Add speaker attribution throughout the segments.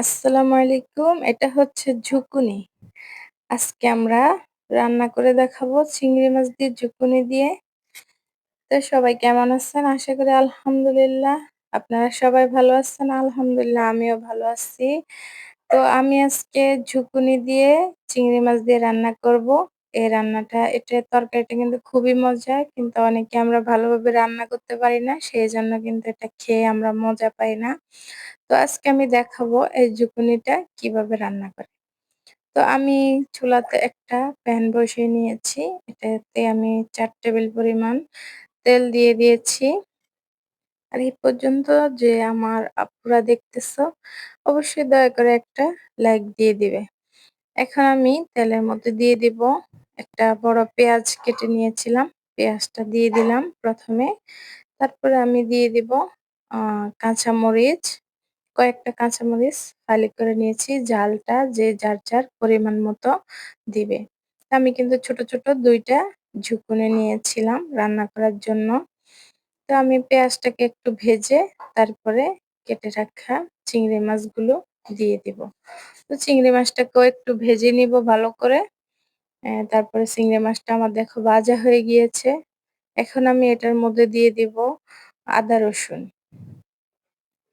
Speaker 1: আসসালামু আলাইকুম। এটা হচ্ছে ঝুকুনি। আজকে আমরা রান্না করে দেখাবো চিংড়ি মাছ দিয়ে ঝুকুনি দিয়ে। তো সবাই কেমন আছেন? আশা করি আলহামদুলিল্লাহ আপনারা সবাই ভালো আছেন। আলহামদুলিল্লাহ, আমিও ভালো আছি। তো আমি আজকে ঝুকুনি দিয়ে চিংড়ি মাছ দিয়ে রান্না করব। এই রান্নাটা, এটা তরকারিটা কিন্তু খুবই মজার। কিন্তু অনেকে আমরা ভালোভাবে রান্না করতে পারি না। সেই জন্য কিন্তু এটা খেয়ে আমরা মজা পাই না। তো আজকে আমি দেখাবো এই ঝুকুনিটা কীভাবে রান্না করে। তো আমি চুলাতে একটা প্যান বসিয়ে নিয়েছি। এটাতে আমি ৪ টেবিল পরিমাণ তেল দিয়ে দিয়েছি। আর এই পর্যন্ত যে আমার আপুরা দেখতেছো, অবশ্যই দয়া করে একটা লাইক দিয়ে দিবে। এখন আমি তেলের মধ্যে দিয়ে দিব একটা বড় পেঁয়াজ কেটে নিয়েছিলাম। পেঁয়াজটা দিয়ে দিলাম প্রথমে। তারপরে আমি দিয়ে দিব কাঁচামরিচ। কয়েকটা কাঁচামরিচ ফালি করে নিয়েছি। জালটা যে যার, যার পরিমাণ মতো দিবে। আমি কিন্তু ছোট, ছোট ২ টা ঝুঁকুনি নিয়েছিলাম রান্না করার জন্য। তো আমি পেঁয়াজটাকে একটু ভেজে তারপরে কেটে রাখা চিংড়ি মাছগুলো দিয়ে দিব। তো চিংড়ি মাছটাকেও একটু ভেজে নিব ভালো করে। তারপরে চিংড়ি মাছটা আমার দেখো ভাজা হয়ে গিয়েছে। এখন আমি এটার মধ্যে দিয়ে দিব আদা রসুন।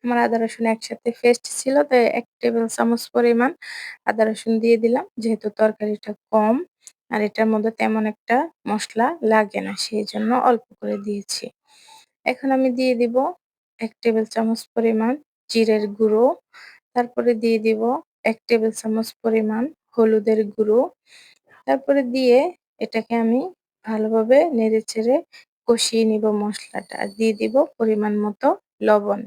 Speaker 1: আমার আদা রসুন একসাথে পেস্ট ছিল তাই এক টেবিল চামচ পরিমাণ আদা রসুন দিয়ে দিলাম। যেহেতু তরকারিটা কম, আর এটার মধ্যে তেমন একটা মশলা লাগে না সেই জন্য অল্প করে দিয়েছি। এখন আমি দিয়ে দিব এক টেবিল চামচ পরিমাণ জিরের গুঁড়ো। তারপরে দিয়ে দিব এক টেবিল চামচ পরিমাণ হলুদের গুঁড়ো। তারপরে দিয়ে এটাকে আমি ভালোভাবে নেড়েচেড়ে কষিয়ে নিব মশলাটা আর দিয়ে দিব পরিমাণ মতো লবণ।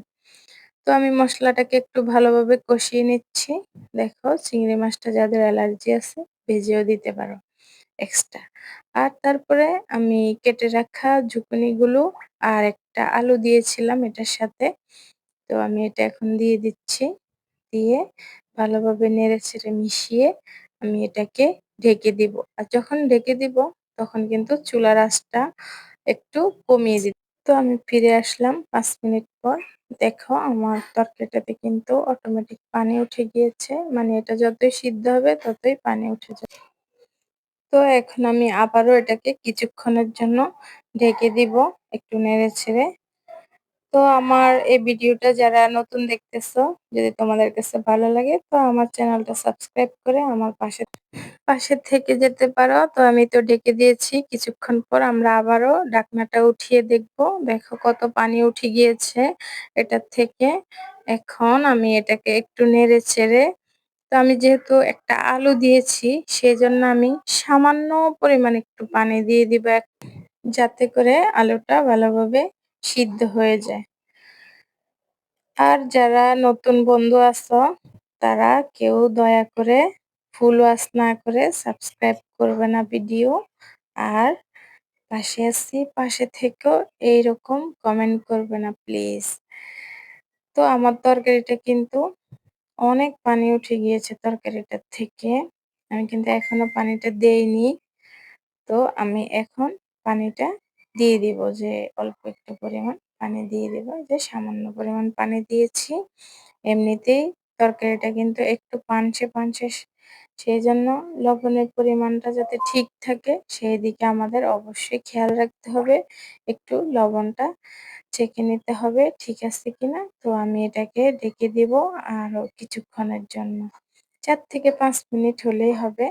Speaker 1: তো আমি মশলাটাকে একটু ভালোভাবে কষিয়ে নিচ্ছি। দেখো চিংড়ি মাছটা যাদের অ্যালার্জি আছে ভেজেও দিতে পারো এক্সট্রা। আর তারপরে আমি কেটে রাখা ঝুকুনিগুলো আর একটা আলু দিয়েছিলাম এটার সাথে। তো আমি এটা এখন দিয়ে দিচ্ছি। দিয়ে ভালোভাবে নেড়েচেড়ে মিশিয়ে আমি এটাকে ঢেকে দিব। আর যখন ঢেকে দিব, তখন কিন্তু চুলার আঁচটা একটু কমিয়ে দি তো আমি ফিরে আসলাম পাঁচ মিনিট পর। দেখো আমার তরকারিটাতে কিন্তু অটোমেটিক পানি উঠে গিয়েছে। মানে এটা যতই সিদ্ধ হবে, ততই পানি উঠে যাবে। তো এখন আমি আবারও এটাকে কিছুক্ষণের জন্য ঢেকে দিব একটু নেড়েচেড়ে। তো আমার এই ভিডিওটা যারা নতুন দেখতেছো, যদি তোমাদের কাছে ভালো লাগে, তো আমার চ্যানেলটা সাবস্ক্রাইব করে আমার পাশে পাশে থেকে যেতে পারো। তো আমি তো ডেকে দিয়েছি। কিছুক্ষণ পর আমরা আবারও ডাকনাটা উঠিয়ে দেখব। দেখো কত পানি উঠে গিয়েছে এটার থেকে। এখন আমি এটাকে একটু নেড়েচেড়ে তো আমি যেহেতু একটা আলু দিয়েছি, সেজন্য আমি সামান্য পরিমাণ একটু পানি দিয়ে দিব যাতে করে আলুটা ভালোভাবে সিদ্ধ হয়ে যায়। আর যারা নতুন বন্ধু আছো, তারা কেউ দয়া করে ফুল ওয়াচ না করে সাবস্ক্রাইব করবে না ভিডিও। আর পাশে আছি, পাশে থেকেও এইরকম কমেন্ট করবে না, প্লিজ। তো আমার তরকারিটা কিন্তু অনেক পানি উঠে গিয়েছে তরকারিটার থেকে। আমি কিন্তু এখনও পানিটা দেইনি। তো আমি এখন পানিটা দিয়ে দিব যে অল্প একটু পরিমাণ পানি দিয়ে দিব। যে সামান্য পরিমাণ পানি দিয়েছি। এমনিতেই তরকারিটা কিন্তু একটু পানচে, সেই জন্য লবণের পরিমাণটা যাতে ঠিক থাকে সেই দিকে আমাদের অবশ্যই খেয়াল রাখতে হবে। একটু লবণটা চেখে নিতে হবে ঠিক আছে কিনা। তো আমি এটাকে ডেকে দিব আরও কিছুক্ষণের জন্য। চার থেকে পাঁচ মিনিট হলেই হবে।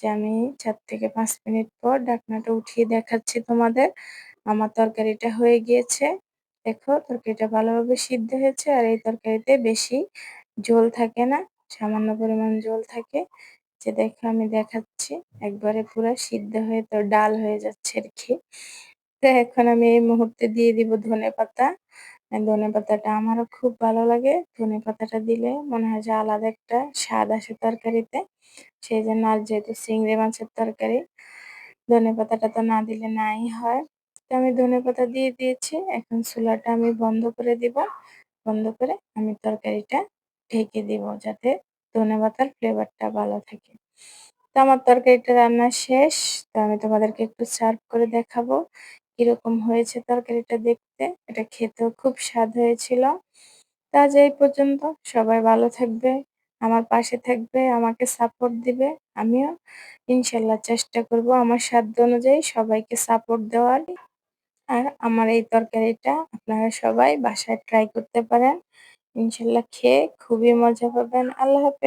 Speaker 1: যে আমি চার থেকে পাঁচ মিনিট পর ঢাকনাটা উঠিয়ে দেখাচ্ছি তোমাদের। আমার তরকারিটা হয়ে গিয়েছে। দেখো, তরকারিটা ভালোভাবে সিদ্ধ হয়েছে আর এই তরকারিতে বেশি ঝোল থাকে না। সামান্য পরিমাণ ঝোল থাকে। যে দেখো, আমি দেখাচ্ছি একবারে পুরা সিদ্ধ হয়ে তো ডাল হয়ে যাচ্ছে আরকি। তো এখন আমি এই মুহূর্তে দিয়ে দিব ধনেপাতা। আ ধনেপাতাটা আমারও খুব ভালো লাগে। ধনেপাতাটা দিলে মনে হয় যে আলাদা একটা স্বাদ আসে তরকারিতে। সেইজন্য আর যেহেতু চিংড়ি মাছের তরকারি ধনেপাতাটা তো না দিলে নাই হয়। তো আমি ধনেপাতা দিয়ে দিয়েছি। এখন চুলাটা আমি বন্ধ করে দিব। বন্ধ করে আমি তরকারিটা ঢেকে দিব যাতে ধনেপাতার ফ্লেভারটা ভালো থাকে। তো আমার তরকারিটা রান্না শেষ। তো আমি তোমাদেরকে একটু সার্ভ করে দেখাবো। কীরকম হয়েছে তরকারিটা দেখতে। এটা খেতেও খুব স্বাদ হয়েছিল। তা এই পর্যন্ত, সবাই ভালো থাকবে, আমার পাশে থাকবে, আমাকে সাপোর্ট দিবে। আমিও ইনশাল্লাহ চেষ্টা করব আমার সাধ্য অনুযায়ী সবাইকে সাপোর্ট দেওয়ার। আর আমার এই তরকারিটা আপনারা সবাই বাসায় ট্রাই করতে পারেন। ইনশাল্লাহ খেয়ে খুবই মজা পাবেন। আল্লাহ হাফেজ।